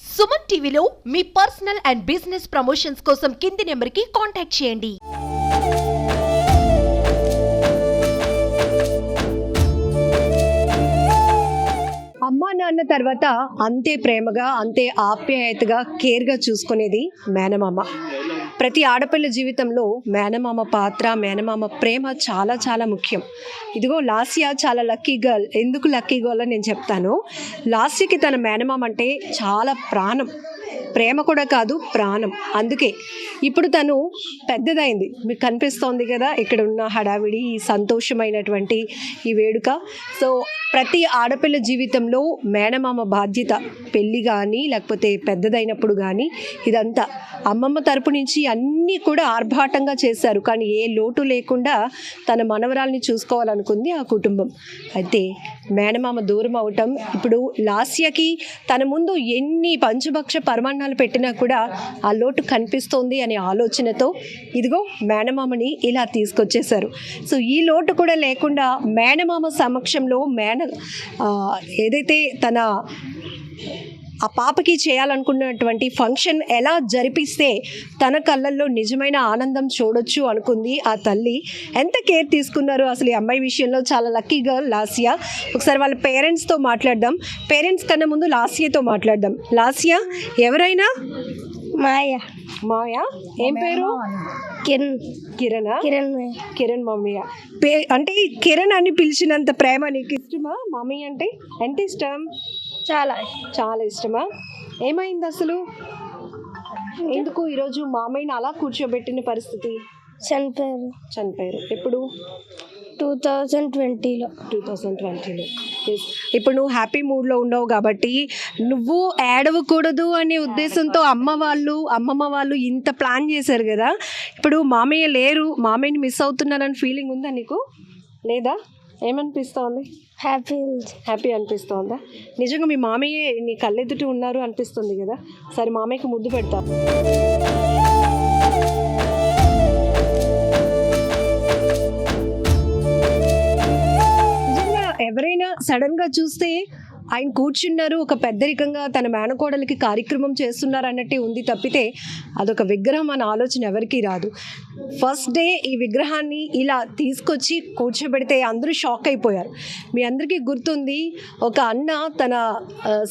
సుమన్ టీవీలో మీ personal and business promotions కోసం కింది నెంబర్కి కాంటాక్ట్ చేయండి. అమ్మా నాన్న తర్వాత అంతే ప్రేమగా అంతే ఆప్యాయతగా కేర్గా చూసుకునేది మేనమామ. ప్రతి ఆడపిల్ల జీవితంలో మేనమామ పాత్ర మేనమామ ప్రేమ చాలా చాలా ముఖ్యం. ఇదిగో లాస్యా చాలా లక్కీ గర్ల్ ఎందుకు లక్కీ గర్ల్ అని నేను చెప్తాను? లాస్యకి తన మేనమామ అంటే చాలా ప్రాణం. ప్రేమ కూడా కాదు ప్రాణం. అందుకే ఇప్పుడు తను పెద్దదైంది. మీకు కనిపిస్తోంది కదా ఇక్కడ ఉన్న హడావిడి ఈ సంతోషమైనటువంటి ఈ వేడుక. సో ప్రతి ఆడపిల్ల జీవితంలో మేనమామ బాధ్యత పెళ్ళి కానీ లేకపోతే పెద్దదైనప్పుడు కానీ ఇదంతా అమ్మమ్మ తరపు నుంచి అన్నీ కూడా ఆర్భాటంగా చేశారు. కానీ ఏ లోటు లేకుండా తన మనవరాల్ని చూసుకోవాలనుకుంది ఆ కుటుంబం. అయితే మేనమామ దూరం అవటం ఇప్పుడు లాస్యకి తన ముందు ఎన్ని పంచభక్ష పరమాన్నాలు పెట్టినా కూడా ఆ లోటు కనిపిస్తోంది అనే ఆలోచనతో ఇదిగో మేనమామని ఇలా తీసుకొచ్చేశారు. సో ఈ లోటు కూడా లేకుండా మేనమామ సమక్షంలో మేన ఏదైతే తన ఆ పాపకి చేయాలనుకున్నటువంటి ఫంక్షన్ ఎలా జరిపిస్తే తన కళ్ళల్లో నిజమైన ఆనందం చూడొచ్చు అనుకుంది ఆ తల్లి. ఎంత కేర్ తీసుకున్నారు అసలు ఈ అమ్మాయి విషయంలో? చాలా లక్కీ గర్ల్ లాసియా. ఒకసారి వాళ్ళ పేరెంట్స్తో మాట్లాడదాం. పేరెంట్స్ కన్నా ముందు లాసియాతో మాట్లాడదాం. లాసియా ఎవరైనా? మాయ. మాయా? ఏం పేరు? కిరణ్. కిరణా? కిరణ్. కిరణ్ మమ్మీ పే అంటే కిరణ్ అని పిలిచినంత ప్రేమ నీకు ఇష్టమా? మమ్మీ అంటే ఎంత ఇష్టం? చాలా చాలా ఇష్టమా? ఏమైంది అసలు? ఎందుకు ఈరోజు మామయ్యని అలా కూర్చోబెట్టిన పరిస్థితి? చనిపోయారు. చనిపోయారు. ఎప్పుడు? టూ థౌజండ్ ట్వంటీలో. టూ థౌజండ్ ట్వంటీలో. ఇప్పుడు నువ్వు హ్యాపీ మూడ్లో ఉండవు కాబట్టి నువ్వు ఏడవకూడదు అనే ఉద్దేశంతో అమ్మ వాళ్ళు అమ్మమ్మ వాళ్ళు ఇంత ప్లాన్ చేశారు కదా? ఇప్పుడు మామయ్య లేరు మామయ్యని మిస్ అవుతున్నారని ఫీలింగ్ ఉందా నీకు? లేదా? ఏమనిపిస్తోంది? హ్యాపీ హ్యాపీ అనిపిస్తోందా? నిజంగా మీ మామయ్య నీ కళ్ళెదుటి ఉన్నారు అనిపిస్తుంది కదా? సరే మామయ్యకి ముద్దు పెడతా. నిజంగా ఎవరైనా సడన్గా చూస్తే ఆయన కూర్చున్నారు ఒక పెద్దరికంగా తన మేనకోడలికి కార్యక్రమం చేస్తున్నారు అన్నట్టే ఉంది తప్పితే అదొక విగ్రహం అన్న ఆలోచన ఎవరికీ రాదు. ఫస్ట్ డే ఈ విగ్రహాన్ని ఇలా తీసుకొచ్చి కూర్చోబెడితే అందరూ షాక్ అయిపోయారు. మీ అందరికీ గుర్తుంది ఒక అన్న తన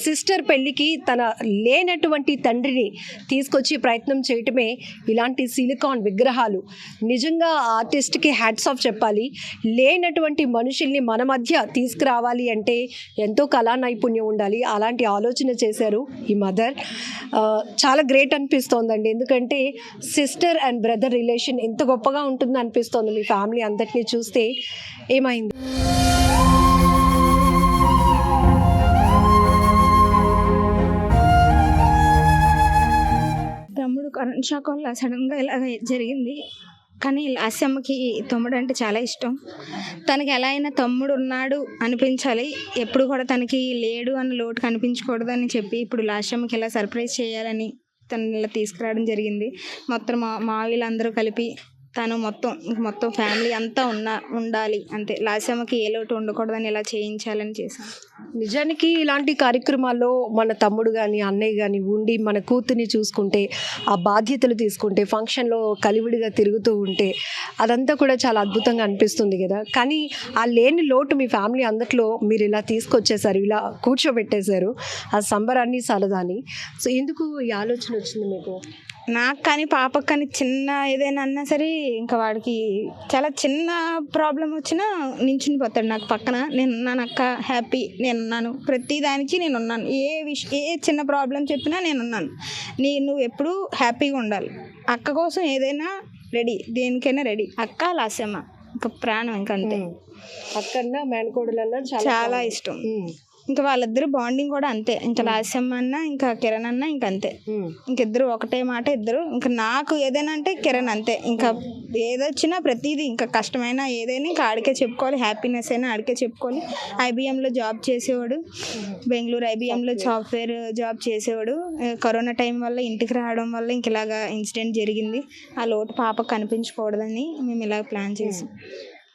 సిస్టర్ పెళ్ళికి తన లేనటువంటి తండ్రిని తీసుకొచ్చి ప్రయత్నం చేయటమే ఇలాంటి సిలికాన్ విగ్రహాలు. నిజంగా ఆర్టిస్ట్కి హ్యాట్స్ ఆఫ్ చెప్పాలి. లేనటువంటి మనుషుల్ని మన మధ్య తీసుకురావాలి అంటే ఎంతో కళా నైపుణ్యం ఉండాలి. అలాంటి ఆలోచన చేశారు ఈ మదర్ చాలా గ్రేట్ అనిపిస్తోందండి. ఎందుకంటే సిస్టర్ అండ్ బ్రదర్ రిలేషన్ ఎంత గొప్పగా ఉంటుంది అనిపిస్తోంది మీ ఫ్యామిలీ అందరినీ చూస్తే. ఏమైంది? తమ్ముడు కరెంట్ షాక్ వల్ల సడన్గా ఇలా జరిగింది. కానీ లాస్యమ్మకి తమ్ముడు అంటే చాలా ఇష్టం. తనకి ఎలా అయినా తమ్ముడు ఉన్నాడు అనిపించాలి. ఎప్పుడు కూడా తనకి లేడు అన్న లోటు కనిపించకూడదు అని చెప్పి ఇప్పుడు లాస్యమ్మకి ఇలా సర్ప్రైజ్ చేయాలని తను ఇలా తీసుకురావడం జరిగింది. మొత్తం మా మా వీళ్ళందరూ కలిపి తను మొత్తం మొత్తం ఫ్యామిలీ అంతా ఉన్న ఉండాలి. అంతే. లాసమ్మకి ఏ లోటు ఉండకూడదని ఇలా చేయించాలని చేశాను నిజానికి ఇలాంటి కార్యక్రమాల్లో మన తమ్ముడు కానీ అన్నయ్య కానీ ఉండి మన కూతుర్ని చూసుకుంటే ఆ బాధ్యతలు తీసుకుంటే ఫంక్షన్లో కలివిడిగా తిరుగుతూ ఉంటే అదంతా కూడా చాలా అద్భుతంగా అనిపిస్తుంది కదా. కానీ ఆ లేని లోటు మీ ఫ్యామిలీ అందట్లో మీరు ఇలా తీసుకొచ్చేసారు ఇలా కూర్చోబెట్టేశారు. ఆ సంబరాన్ని సరదాని. సో ఎందుకు ఈ ఆలోచన వచ్చింది మీకు? నాకు కానీ పాపకు కానీ చిన్న ఏదైనా అన్నా సరే ఇంకా వాడికి చాలా చిన్న ప్రాబ్లం వచ్చినా నించుని పోతాడు నాకు పక్కన. నేను ఉన్నాను అక్క హ్యాపీ నేను ఉన్నాను. ప్రతి దానికి నేను ఉన్నాను. ఏ విష ఏ చిన్న ప్రాబ్లం చెప్పినా నేను ఉన్నాను. నీ నువ్వు ఎప్పుడూ హ్యాపీగా ఉండాలి. అక్క కోసం ఏదైనా రెడీ దేనికైనా రెడీ అక్క లాస్యమ్మ. ఇంకా ప్రాణం ఇంకా అంతే అక్కడన్నా మేనకోడలన్నా చాలా ఇష్టం. ఇంకా వాళ్ళిద్దరు బాండింగ్ కూడా అంతే. ఇంకా లాస్యమ్మ అన్న ఇంకా కిరణ్ అన్న ఇంకా అంతే. ఇంకిద్దరు ఒకటే మాట ఇద్దరు ఇంకా నాకు ఏదైనా అంటే కిరణ్ అంతే. ఇంకా ఏదొచ్చినా ప్రతిదీ ఇంకా కష్టమైనా ఏదైనా ఇంకా ఆడికే చెప్పుకోవాలి హ్యాపీనెస్ అయినా ఆడికే చెప్పుకోవాలి. ఐబిఎంలో జాబ్ చేసేవాడు బెంగళూరు ఐబిఎంలో సాఫ్ట్వేర్ జాబ్ చేసేవాడు. కరోనా టైం వల్ల ఇంటికి రావడం వల్ల ఇంక ఇలాగా ఇన్సిడెంట్ జరిగింది. ఆ లోటు పాపకు కనిపించకూడదని మేము ఇలా ప్లాన్ చేసాం.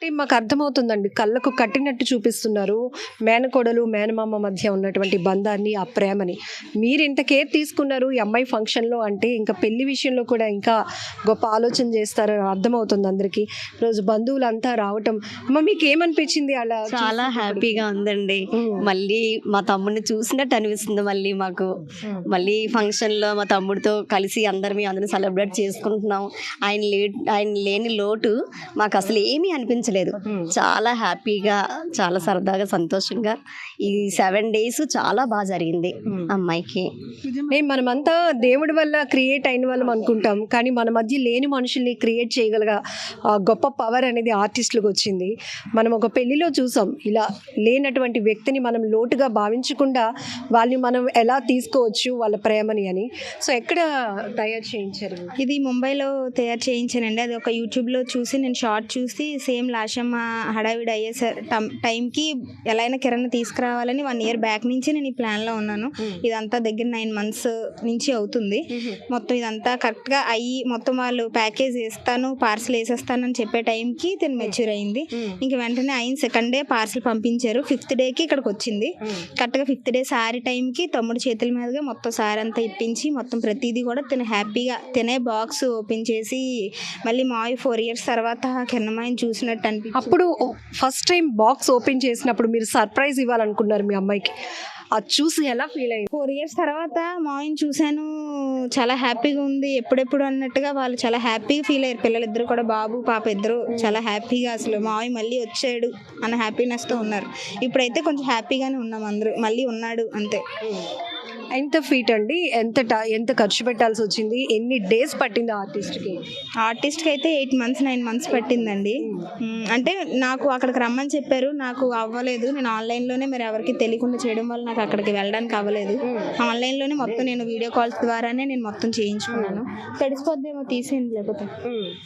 అంటే మాకు అర్థమవుతుందండి. కళ్ళకు కట్టినట్టు చూపిస్తున్నారు. మేనకోడలు మేనమామ మధ్య ఉన్నటువంటి బంధాన్ని ఆ ప్రేమని. మీరు ఇంత కేర్ తీసుకున్నారు ఈ అమ్మాయి ఫంక్షన్లో అంటే ఇంకా పెళ్ళి విషయంలో కూడా ఇంకా గొప్ప ఆలోచన చేస్తారని అర్థమవుతుంది అందరికీ. రోజు బంధువులు అంతా రావటం అమ్మ మీకు ఏమనిపించింది అలా చాలా? హ్యాపీగా ఉందండి. మళ్ళీ మా తమ్ముడిని చూసినట్టు అనిపిస్తుంది మళ్ళీ మాకు. మళ్ళీ ఫంక్షన్లో మా తమ్ముడితో కలిసి అందరం అందరం సెలబ్రేట్ చేసుకుంటున్నాం. ఆయన లే ఆయన లేని లోటు మాకు అసలు ఏమీ అనిపించలేదు. చాలా హ్యాపీగా చాలా సరదాగా సంతోషంగా ఈ సెవెన్ డేస్ చాలా బాగా జరిగింది అమ్మాయికి. మనమంతా దేవుడి వల్ల క్రియేట్ అయిన వాళ్ళం అనుకుంటాం. కానీ మన మధ్య లేని మనుషుల్ని క్రియేట్ చేయగలగా ఆ గొప్ప పవర్ అనేది ఆర్టిస్టులకు వచ్చింది. మనం ఒక పెళ్ళిలో చూసాం. ఇలా లేనటువంటి వ్యక్తిని మనం లోటుగా భావించకుండా వాళ్ళని మనం ఎలా తీసుకోవచ్చు వాళ్ళ ప్రేమని అని. సో ఎక్కడ తయారు చేయించారు? ఇది ముంబైలో తయారు చేయించానండి. అది ఒక యూట్యూబ్లో చూసి నేను షార్ట్ చూసి సేమ్ లాషమ్మ హడావిడి అయ్యే టైంకి ఎలా అయినా కిరణ్ తీసుకురావాలని వన్ ఇయర్ బ్యాక్ నుంచి నేను ఈ ప్లాన్లో ఉన్నాను. ఇదంతా దగ్గర నైన్ మంత్స్ నుంచి అవుతుంది. మొత్తం ఇదంతా కరెక్ట్గా అయ్యి మొత్తం వాళ్ళు ప్యాకేజ్ వేస్తాను పార్సల్ వేసేస్తాను అని చెప్పే టైంకి తిని మెచ్యూర్ అయింది. ఇంక వెంటనే అయిన సెకండ్ డే పార్సల్ పంపించారు. ఫిఫ్త్ డేకి ఇక్కడికి వచ్చింది. కరెక్ట్గా ఫిఫ్త్ డే సారీ టైంకి తమ్ముడు చేతుల మీదుగా మొత్తం సారీ అంతా ఇప్పించి మొత్తం ప్రతిదీ కూడా తిన హ్యాపీగా తినే బాక్స్ ఓపెన్ చేసి మళ్ళీ మావి ఫోర్ ఇయర్స్ తర్వాత కిరణమాయని చూసినట్టు అనిపించింది. అప్పుడు ఫస్ట్ టైం బాక్స్ ఓపెన్ చేసినప్పుడు మీరు సర్ప్రైజ్ ఇవ్వాలనుకున్నారు మీ అమ్మాయికి. అది చూసి ఎలా ఫీల్ అయింది? ఫోర్ ఇయర్స్ తర్వాత మావిని చూశాను చాలా హ్యాపీగా ఉంది ఎప్పుడెప్పుడు అన్నట్టుగా వాళ్ళు చాలా హ్యాపీగా ఫీల్ అయ్యారు. పిల్లలిద్దరు కూడా బాబు పాప ఇద్దరు చాలా హ్యాపీగా అసలు మావి మళ్ళీ వచ్చాడు అన్న హ్యాపీనెస్తో ఉన్నారు. ఇప్పుడైతే కొంచెం హ్యాపీగానే ఉన్నాం అందరూ మళ్ళీ ఉన్నాడు అంతే. ఎంత ఫీట్ అండి? ఎంత ట- ఎంత ఖర్చు పెట్టాల్సి వచ్చింది? ఎన్ని డేస్ పట్టింది ఆర్టిస్ట్కి ఆర్టిస్ట్కి అయితే ఎయిట్ మంత్స్ నైన్ మంత్స్ పట్టిందండి. మ్మ్. అంటే నాకు అక్కడికి రమ్మని చెప్పారు. నాకు అవ్వలేదు. నేను ఆన్లైన్లోనే మరి ఎవరికి తెలియకుండా చేయడం వల్ల నాకు అక్కడికి వెళ్ళడానికి అవ్వలేదు. ఆన్లైన్లోనే మొత్తం నేను వీడియో కాల్స్ ద్వారానే నేను మొత్తం చేయించుకున్నాను. తడిసిపోద్దేమో తీసేయండి లేకపోతే.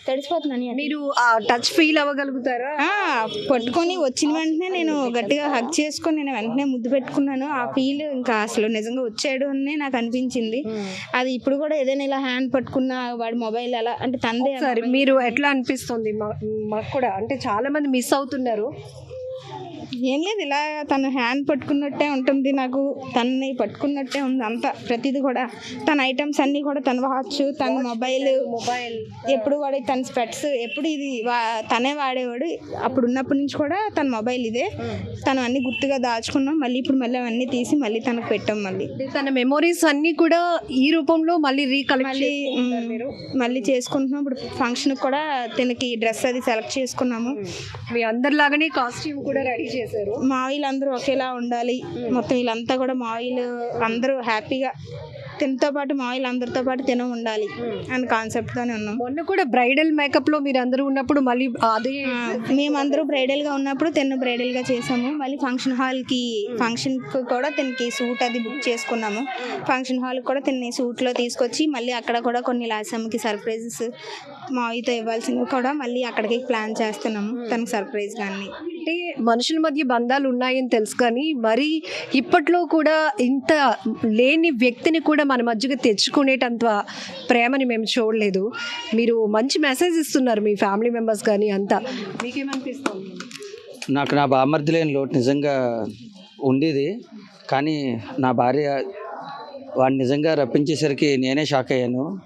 తడిసిపోతున్నాను. మీరు ఆ టచ్ ఫీల్ అవ్వగలుగుతారా? ఆ, పట్టుకొని వచ్చిన వెంటనే నేను గట్టిగా హగ్ చేసుకొని నేను వెంటనే ముద్దు పెట్టుకున్నాను. ఆ ఫీల్ ఇంకా అసలు నిజంగా వచ్చాడు అని నాకు అనిపించింది. అది ఇప్పుడు కూడా ఏదైనా ఇలా హ్యాండ్ పట్టుకున్న వాడి మొబైల్ ఎలా అంటే తందే సరే మీరు ఎట్లా అనిపిస్తుంది? మాకు కూడా అంటే చాలా మంది మిస్ అవుతున్నారు. ఏం లేదు ఇలా తను హ్యాండ్ పట్టుకున్నట్టే ఉంటుంది నాకు. తనని పట్టుకున్నట్టే ఉంది అంతా ప్రతిదీ కూడా. తన ఐటమ్స్ అన్నీ కూడా తన వాచ్ తన మొబైల్ మొబైల్ ఎప్పుడు వాడే తన స్పెట్స్ ఎప్పుడు ఇది వా- తనే వాడేవాడు. అప్పుడు ఉన్నప్పటి నుంచి కూడా తన మొబైల్ ఇదే. తను అన్ని గుర్తుగా దాచుకున్నాం మళ్ళీ ఇప్పుడు మళ్ళీ అవన్నీ తీసి మళ్ళీ తనకు పెట్టాం మళ్ళీ. తన మెమొరీస్ అన్ని కూడా ఈ రూపంలో మళ్ళీ రీకలెక్ట్ మళ్ళీ మళ్ళీ చేసుకుంటున్నాం. ఇప్పుడు ఫంక్షన్ కూడా తనకి డ్రెస్ అది సెలెక్ట్ చేసుకున్నాము. మీ అందరిలాగానే కాస్ట్యూమ్ కూడా రెడీ చేశారు. మావిలు అందరూ ఒకేలా ఉండాలి. మొత్తం వీళ్ళంతా కూడా మావిలు అందరూ హ్యాపీగా తినతో పాటు మావిలు అందరితో పాటు తిన ఉండాలి అని కాన్సెప్ట్తోనే ఉన్నాం. మొన్న కూడా బ్రైడల్ మేకప్లో మీరు అందరూ ఉన్నప్పుడు మళ్ళీ అదే మేమందరూ బ్రైడల్గా ఉన్నప్పుడు తిన్ను బ్రైడల్గా చేసాము. మళ్ళీ ఫంక్షన్ హాల్కి ఫంక్షన్కి కూడా తినకి సూట్ అది బుక్ చేసుకున్నాము. ఫంక్షన్ హాల్కి కూడా తిన్ని సూట్లో తీసుకొచ్చి మళ్ళీ అక్కడ కూడా కొన్ని లాసమ్మకి సర్ప్రైజెస్ మావితో ఇవ్వాల్సినవి కూడా మళ్ళీ అక్కడికి ప్లాన్ చేస్తున్నాము. తనకి సర్ప్రైజ్ కానీ అంటే మనుషుల మధ్య బంధాలు ఉన్నాయని తెలుసు కానీ మరి ఇప్పట్లో కూడా ఇంత లేని వ్యక్తిని కూడా మన మధ్యకి తెచ్చుకునేటంత ప్రేమని మేము చూడలేదు. మీరు మంచి మెసేజ్ ఇస్తున్నారు మీ ఫ్యామిలీ మెంబర్స్ కానీ అంతా. మీకేమనిపిస్తుంది? నాకు నా బామర్ది లేని లోటు నిజంగా ఉండేది. కానీ నా భార్య వాడు నిజంగా రప్పించేసరికి నేనే షాక్ అయ్యాను.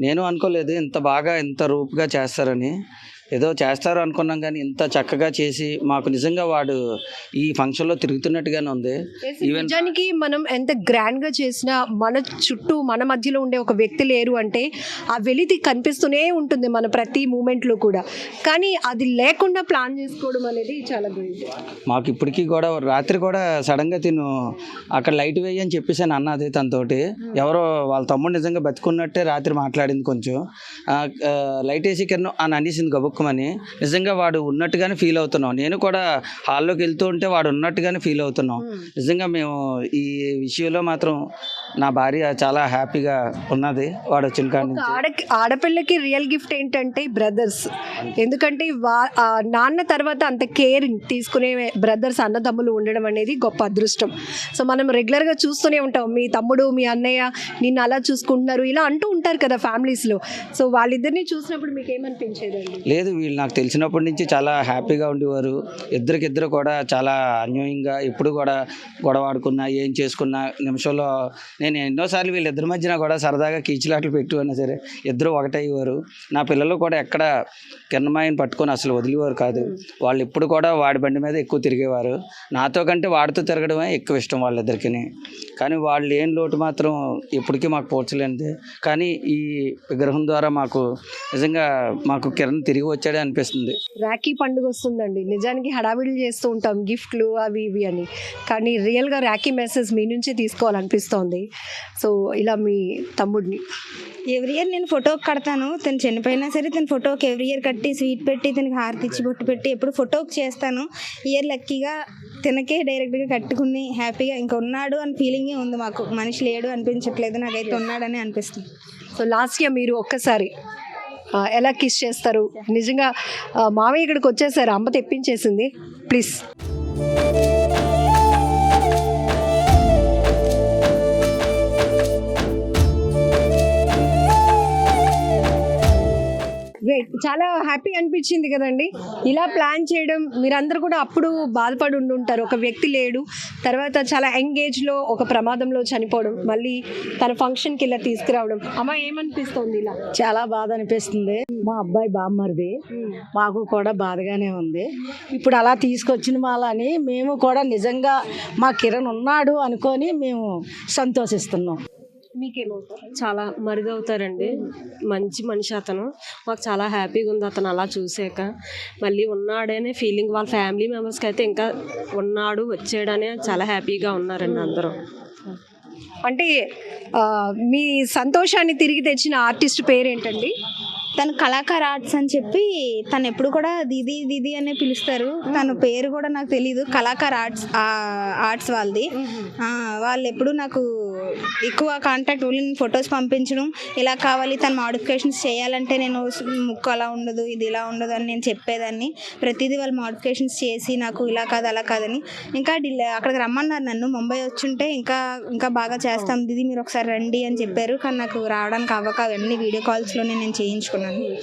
నేను అనుకోలేదు ఇంత బాగా ఇంత రూపుగా చేస్తారని. ఏదో చేస్తారు అనుకున్నాం కానీ ఇంత చక్కగా చేసి మాకు నిజంగా వాడు ఈ ఫంక్షన్లో తిరుగుతున్నట్టుగానే ఉంది. ఈవెన్ నిజానికి మనం ఎంత గ్రాండ్గా చేసినా మన చుట్టూ మన మధ్యలో ఉండే ఒక వ్యక్తి లేరు అంటే ఆ వెలితి కనిపిస్తూనే ఉంటుంది మన ప్రతి మూమెంట్లో కూడా. కానీ అది లేకుండా ప్లాన్ చేసుకోవడం అనేది చాలా గ్రేట్. మాకు ఇప్పటికీ కూడా రాత్రి కూడా సడన్గా తిను అక్కడ లైట్ వేయి అని చెప్పేసాను అన్నది తనతోటి. ఎవరో వాళ్ళ తమ్ముడు నిజంగా బతుకున్నట్టే రాత్రి మాట్లాడింది కొంచెం. లైట్ వేసి కిరణ్ అని అనేసింది గబుక్కమని నిజంగా వాడు ఉన్నట్టుగానే ఫీల్ అవుతున్నాం. నేను కూడా హాల్లోకి వెళ్తూ ఉంటే వాడు ఉన్నట్టుగానే ఫీల్ అవుతున్నాం. నిజంగా మేము ఈ విషయంలో మాత్రం నా భార్య చాలా హ్యాపీగా ఉన్నది. వాడు వచ్చిన కాడి ఆడ ఆడపిల్లకి రియల్ గిఫ్ట్ ఏంటంటే బ్రదర్స్ ఎందుకంటే వా నాన్న తర్వాత అంత కేర్ తీసుకునే బ్రదర్స్ అన్నదమ్ములు ఉండడం అనేది గొప్ప అదృష్టం. సో మనం రెగ్యులర్గా చూస్తూనే ఉంటాం. మీ తమ్ముడు మీ అన్నయ్య నిన్ను అలా చూసుకుంటున్నారు ఇలా అంటూ ఉంటారు కదా ఫ్యామిలీస్లో సో వాళ్ళిద్దరిని చూసినప్పుడు మీకు ఏమనిపించేదండి? లేదు లేదు వీళ్ళు నాకు తెలిసినప్పటి నుంచి చాలా హ్యాపీగా ఉండేవారు. ఇద్దరికిద్దరు కూడా చాలా అన్యోన్యంగా ఎప్పుడు కూడా గొడవ ఆడుకున్నా ఏం చేసుకున్నా నిమిషంలో నేను ఎన్నోసార్లు వీళ్ళిద్దరి మధ్యన కూడా సరదాగా కీచులాటలు పెట్టుకున్నా సరే ఇద్దరు ఒకటయ్యేవారు నా పిల్లలు కూడా ఎక్కడ కిన్నమాయిని పట్టుకొని అసలు వదిలేవారు కాదు. వాళ్ళు ఎప్పుడు కూడా వాడి బండి మీద ఎక్కువ తిరిగేవారు. నాతో కంటే వాడితో తిరగడమే ఎక్కువ ఇష్టం వాళ్ళిద్దరికి కానీ వాళ్ళు ఏం లోటు మాత్రం ఇప్పటికీ మాకు పోడ్చలేనిది కానీ ఈ విగ్రహం ద్వారా మాకు నిజంగా మాకు కిరణ్ తిరిగి వచ్చాడే అనిపిస్తుంది. రాఖీ పండుగ వస్తుందండి. నిజానికి హడావిడి చేస్తూ ఉంటాం గిఫ్ట్లు అవి ఇవి అని. కానీ రియల్గా రాఖీ మెసేజ్ మీ నుంచే తీసుకోవాలనిపిస్తోంది. సో ఇలా మీ తమ్ముడిని. ఎవ్రీ ఇయర్ నేను ఫోటో కడతాను. తను చనిపోయినా సరే తన ఫోటోకి ఎవ్రీ ఇయర్ కట్టి స్వీట్ పెట్టి తనకి హారతి ఇచ్చి బొట్టు పెట్టి ఎప్పుడు ఫోటోకి చేస్తాను. ఇయర్ లక్కీగా తనకే డైరెక్ట్గా కట్టుకుని హ్యాపీగా ఇంకా ఉన్నాడు అని ఫీలింగే ఉంది మాకు. మనిషి లేడు అనిపించట్లేదు. నాకైతే ఉన్నాడని అనిపిస్తుంది. సో లాస్ట్ ఇయర్ మీరు ఒక్కసారి ఎలా కిస్ చేస్తారు? నిజంగా మామయ్య ఇక్కడికి వచ్చేసారు అమ్మ తెప్పించేసింది. ప్లీజ్ చాలా హ్యాపీ అనిపించింది కదండి. ఇలా ప్లాన్ చేయడం మీరందరూ కూడా అప్పుడు బాధపడి ఉండి ఉంటారు ఒక వ్యక్తి లేడు తర్వాత చాలా ఎంగేజ్లో ఒక ప్రమాదంలో చనిపోవడం మళ్ళీ తన ఫంక్షన్కి ఇలా తీసుకురావడం. అమ్మ ఏమనిపిస్తుంది ఇలా? చాలా బాధ అనిపిస్తుంది. మా అబ్బాయి బామ్మరిది. మాకు కూడా బాధగానే ఉంది. ఇప్పుడు అలా తీసుకొచ్చిన వాళ్ళని మేము కూడా నిజంగా మా కిరణ్ ఉన్నాడు అనుకొని మేము సంతోషిస్తున్నాం. చాలా మరుగవుతారండి. మంచి మనిషి అతను. మాకు చాలా హ్యాపీగా ఉంది అతను అలా చూసాక. మళ్ళీ ఉన్నాడనే ఫీలింగ్ వాళ్ళ ఫ్యామిలీ మెంబర్స్కి అయితే ఇంకా ఉన్నాడు వచ్చాడనే చాలా హ్యాపీగా ఉన్నారండి అందరూ. అంటే మీ సంతోషాన్ని తిరిగి తెచ్చిన ఆర్టిస్ట్ పేరేంటండి? తను కళాకార్ ఆర్ట్స్ అని చెప్పి తను ఎప్పుడు కూడా దీది దీది అనే పిలుస్తారు. తన పేరు కూడా నాకు తెలియదు కళాకార్ ఆర్ట్స్ ఆర్ట్స్ వాళ్ళది. వాళ్ళు ఎప్పుడు నాకు ఎక్కువ కాంటాక్ట్ ఓన్లీ ఫొటోస్ పంపించడం ఇలా కావాలి తన మాడిఫికేషన్స్ చేయాలంటే నేను ముక్కు అలా ఉండదు ఇది ఇలా ఉండదు అని నేను చెప్పేదాన్ని. ప్రతిదీ వాళ్ళు మాడిఫికేషన్స్ చేసి నాకు ఇలా కాదు అలా కాదని. ఇంకా అక్కడికి రమ్మన్నారు నన్ను. ముంబై వచ్చుంటే ఇంకా ఇంకా బాగా చేస్తాం. దీది మీరు ఒకసారి రండి అని చెప్పారు. కానీ నాకు రావడానికి అవ్వక అవన్నీ వీడియో కాల్స్లోనే నేను చేయించుకున్నాను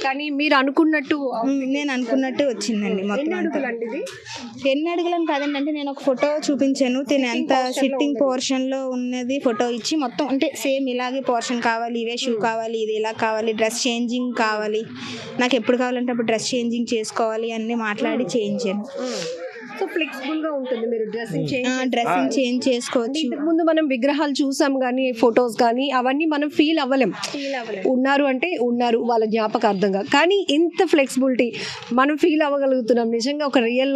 కానీ మీరు అనుకున్నట్టు నేను అనుకున్నట్టు వచ్చిందండి మొత్తం అంతా. ఎన్ని అడుగులని కాదండి అంటే నేను ఒక ఫోటో చూపించాను. తిని ఎంత సిట్టింగ్ పోర్షన్లో ఉన్నది ఫోటో ఇచ్చి మొత్తం అంటే సేమ్ ఇలాగే పోర్షన్ కావాలి ఇవే షూ కావాలి ఇది ఇలా కావాలి డ్రెస్ చేంజింగ్ కావాలి. నాకు ఎప్పుడు కావాలంటే అప్పుడు డ్రెస్ చేంజింగ్ చేసుకోవాలి అన్ని మాట్లాడి చేయించాను. సో ఫ్లెక్సిబుల్గా ఉంటుంది మీరు డ్రెస్సింగ్ డ్రెస్సింగ్ చేంజ్ చేసుకోవచ్చు. ఇంతకు ముందు మనం విగ్రహాలు చూసాం కానీ ఫొటోస్ కానీ అవన్నీ మనం ఫీల్ అవ్వలేం. ఉన్నారు అంటే ఉన్నారు వాళ్ళ జ్ఞాపకార్థంగా కానీ ఇంత ఫ్లెక్సిబిలిటీ మనం ఫీల్ అవ్వగలుగుతున్నాం. నిజంగా ఒక రియల్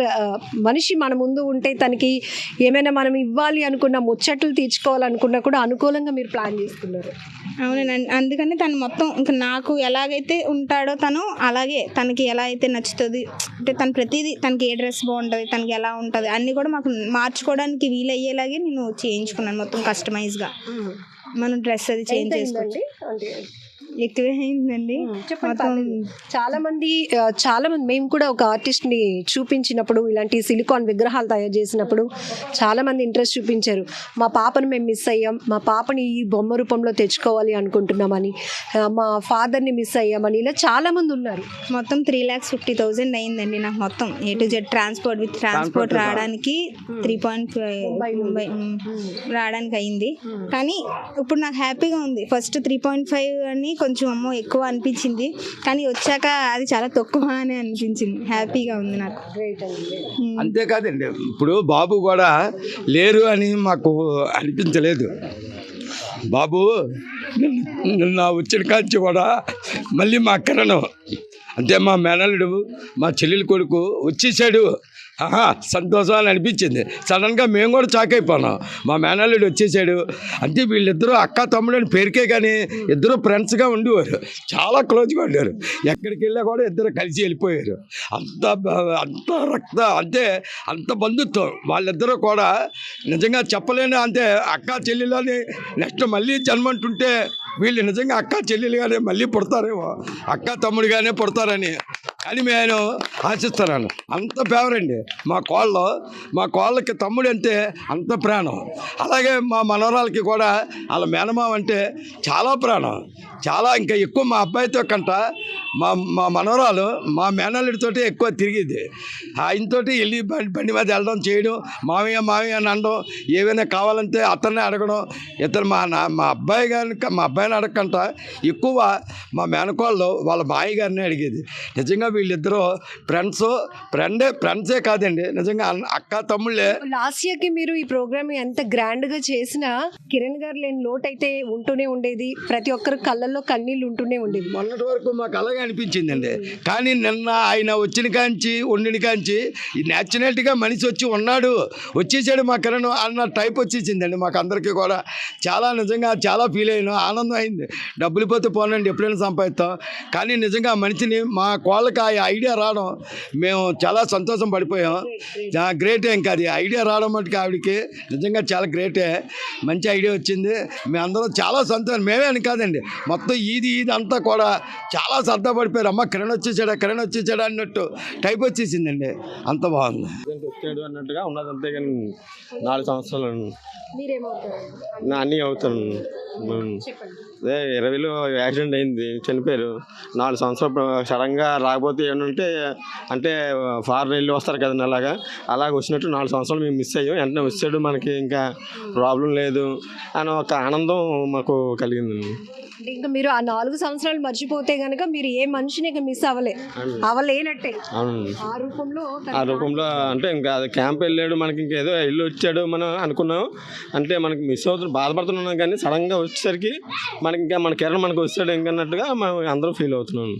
మనిషి మన ముందు ఉంటే తనకి ఏమైనా మనం ఇవ్వాలి అనుకున్న ముచ్చట్లు తీర్చుకోవాలనుకున్నా కూడా అనుకూలంగా మీరు ప్లాన్ చేసుకున్నారు. అవునండి. అందుకని తను మొత్తం ఇంకా నాకు ఎలాగైతే ఉంటాడో తను అలాగే తనకి ఎలా అయితే నచ్చుతుంది అంటే తను ప్రతిదీ తనకి ఏ డ్రెస్ బాగుంటుంది తనకి ఎలా ఉంటుంది అన్నీ కూడా మాకు మార్చుకోవడానికి వీలయ్యేలాగే నేను చేయించుకున్నాను మొత్తం కస్టమైజ్గా మనం డ్రెస్ అది చేంజ్ అంటే ఎక్కువే అయిందండి. చాలా మంది చాలా మంది మేము కూడా ఒక ఆర్టిస్ట్ని చూపించినప్పుడు ఇలాంటి సిలికాన్ విగ్రహాలు తయారు చేసినప్పుడు చాలా మంది ఇంట్రెస్ట్ చూపించారు. మా పాపను మేము మిస్ అయ్యాం. మా పాపని ఈ బొమ్మ రూపంలో తెచ్చుకోవాలి అనుకుంటున్నామని మా ఫాదర్ని మిస్ అయ్యామని ఇలా చాలా మంది ఉన్నారు. మొత్తం త్రీ ల్యాక్స్ ఫిఫ్టీ థౌజండ్ అయిందండి నాకు మొత్తం. A to Z transport with transport రావడానికి త్రీ పాయింట్ రావడానికి అయింది. కానీ ఇప్పుడు నాకు హ్యాపీగా ఉంది. ఫస్ట్ త్రీ పాయింట్ ఫైవ్ అని కొంచెం అమ్మో ఎక్కువ అనిపించింది. కానీ వచ్చాక అది చాలా తక్కువ అని అనిపించింది. హ్యాపీగా ఉంది నాకు. అంతేకాదండి ఇప్పుడు బాబు కూడా లేరు అని మాకు అనిపించలేదు. బాబు నిన్న- వచ్చిన కాంచి కూడా మళ్ళీ మా కిరణ్ అంటే మా మేనల్లుడు మా చెల్లెలు కొడుకు వచ్చేసాడు. సంతోషం అని అనిపించింది. సడన్గా మేము కూడా షాక్ అయిపోయినాం. మా మేనల్లుడు వచ్చేసాడు. అంటే వీళ్ళిద్దరూ అక్క తమ్ముడు అని పేరుకే కానీ ఇద్దరు ఫ్రెండ్స్గా ఉండేవారు చాలా క్లోజ్గా ఉండేవారు ఎక్కడికి వెళ్ళా కూడా ఇద్దరు కలిసి వెళ్ళిపోయారు. అంత అంత రక్త అంటే అంత బంధుత్వం. వాళ్ళిద్దరూ కూడా నిజంగా చెప్పలేని అంటే అక్క చెల్లెలని నెక్స్ట్ మళ్ళీ జన్మంటుంటే వీళ్ళు నిజంగా అక్క చెల్లెలుగానే మళ్ళీ పుడతారేమో. అక్క తమ్ముడుగానే పుడతారని. అని నేను ఆశిస్తున్నాను. అంత ఫేవర్ అండి మా కోళ్ళు మా కోళ్ళకి తమ్ముడు అంటే అంత ప్రాణం. అలాగే మా మనవరాలకి కూడా వాళ్ళ మేనమామ అంటే చాలా ప్రాణం. చాలా ఇంకా ఎక్కువ మా అబ్బాయితో కంట మా మా మనవరాలు మా మేనల్లుడితోటి ఎక్కువ తిరిగిద్ది ఆయనతోటి వెళ్ళి బండి బండి మీద వెళ్ళడం చేయడం మామయ్య మామయ్య అని అనడం ఏవైనా కావాలంటే అతన్నే అడగడం ఇతను మా నా మా అబ్బాయి గారిని మా అబ్బాయి అబ్బాయిని అడగకంట ఎక్కువ మా మేనకోళ్ళు వాళ్ళ మాయ గారిని అడిగేది. నిజంగా వీళ్ళిద్దరూ ఫ్రెండ్స్ ఫ్రెండే ఫ్రెండ్సే కాదండి. నిజంగా అక్క తమ్ముళ్ళే. లాస్ట్ ఇయర్కి మీరు ఈ ప్రోగ్రామ్ ఎంత గ్రాండ్గా చేసినా కిరణ్ గారు లేని లోటు అయితే ఉంటూనే ఉండేది. ప్రతి ఒక్కరి కళ్ళల్లో కన్నీళ్ళు ఉంటూనే ఉండేది. మొన్నటి వరకు మాకు అలాగే అనిపించిందండి. కానీ నిన్న ఆయన వచ్చిన కాంచి ఉండిన కాంచి న్యాచురాలిటీగా మనిషి వచ్చి ఉన్నాడు. వచ్చేసాడు మా కిరణ్ అన్న టైప్ వచ్చేసిందండి మాకు అందరికీ కూడా. చాలా నిజంగా చాలా ఫీల్ అయినా ఆనందం అయింది. డబ్బులు పోతే పోనండి ఎప్పుడైనా సంపాదిస్తాం. కానీ నిజంగా మనిషిని మా కోళ్ళకి ఆ ఐడియా రావడం మేము చాలా సంతోషం పడిపోయాం. గ్రేటే ఇంకా అది. ఐడియా రావడం మటుకు ఆవిడకి నిజంగా చాలా గ్రేటే. మంచి ఐడియా వచ్చింది. మేమందరం చాలా సంతోషం. మేమే అని కాదండి మొత్తం ఈది ఈది అంతా కూడా చాలా సరదా పడిపోయారు. అమ్మ కిరణ్ వచ్చేసాడా కిరణ్ వచ్చేసాడా అన్నట్టు టైప్ వచ్చేసిందండి. అంత బాగుంది. వచ్చాడు అన్నట్టుగా ఉన్నది అంతేగాని నాలుగు సంవత్సరాలు. నా అన్నీ అవుతాను. అదే ఇరవైలో యాక్సిడెంట్ అయింది చనిపోయారు. నాలుగు సంవత్సరాలు సడన్గా రాకపోతే ఏమంటే అంటే ఫారెన్ వెళ్ళి వస్తారు కదండి అలాగా. అలాగ వచ్చినట్టు నాలుగు సంవత్సరాలు మేము మిస్ అయ్యాం. వెంటనే వచ్చాడు మనకి ఇంకా ప్రాబ్లం లేదు అని ఒక ఆనందం మాకు కలిగిందండి అంటే ఇంకా మీరు ఆ నాలుగు సంవత్సరాలు మర్చిపోతే గనక మీరు ఏ మనిషిని ఇక మిస్ అవ్వలే. అవ్వలేనట్టే. అవునండి. ఆ రూపంలో ఆ రూపంలో అంటే ఇంకా అది క్యాంప్ వెళ్ళాడు మనకి ఇంకేదో ఇల్లు వచ్చాడు మనం అనుకున్నాం. అంటే మనకి మిస్ అవుతుంది బాధపడుతున్నాం కానీ సడన్గా వచ్చేసరికి మనకి ఇంకా మన కిరణ్ మనకు వచ్చాడు ఇంకన్నట్టుగా మనం అందరూ ఫీల్ అవుతున్నాం.